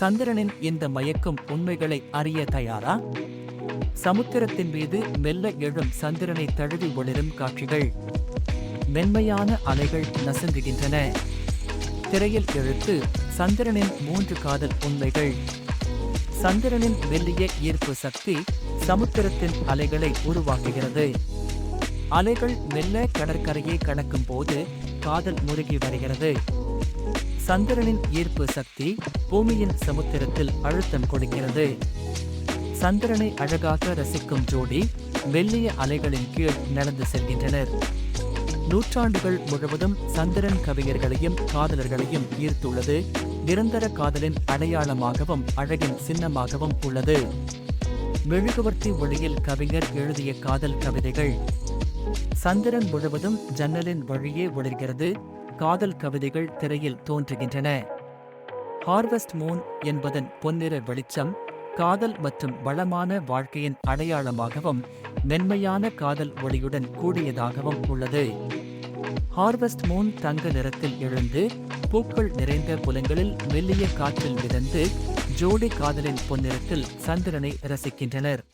சந்திரனின் இந்த மயக்கும் உண்மைகளை அறிய தயாரா? சமுத்திரத்தின் மீது மெல்ல எழும் சந்திரனை தழுவி ஒளிரும் காட்சிகள். மென்மையான அலைகள் நசுங்குகின்றன. திரையில் எழுத்து சந்திரனின் மூன்று காதல் உண்மைகள். சந்திரனின் மெல்லிய ஈர்ப்பு சக்தி சமுத்திரத்தின் அலைகளை உருவாக்குகிறது. அலைகள் மெல்ல கடற்கரையை கடக்கும் போது காதல் முருகி வருகிறது. சந்திரனின் ஈர்ப்பு சக்தி பூமியின் சமுத்திரத்தில் அழுத்தம் கொடுக்கிறது. சந்திரனை அழகாக ரசிக்கும் ஜோடி மெல்லிய அலைகளின் கீழ் நடந்து செல்கின்றனர். நூற்றாண்டுகள் முழுவதும் சந்திரன் கவிஞர்களையும் காதலர்களையும் ஈர்த்துள்ளது. நிரந்தர காதலின் அடையாளமாகவும் அழகின் சின்னமாகவும் உள்ளது. மெழுகுவர்த்தி ஒளியில் கவிஞர் எழுதிய காதல் கவிதைகள். சந்திரன் முழுவதும் ஜன்னலின் வழியே ஒளிர்கிறது. காதல் கவிதைகள் திரையில் தோன்றுகின்றன. ஹார்வெஸ்ட் மூன் என்பதன் பொன்னிற வெளிச்சம் காதல் மற்றும் வளமான வாழ்க்கையின் அடையாளமாகவும் மென்மையான காதல் ஒளியுடன் கூடியதாகவும் உள்ளது. ஹார்வெஸ்ட் மூன் தங்க நிறத்தில் எழுந்து பூக்கள் நிறைந்த புலங்களில் மெல்லிய காற்றில் மிதந்து ஜோடி காதலின் பொன்னிறத்தில் சந்திரனை ரசிக்கின்றனர்.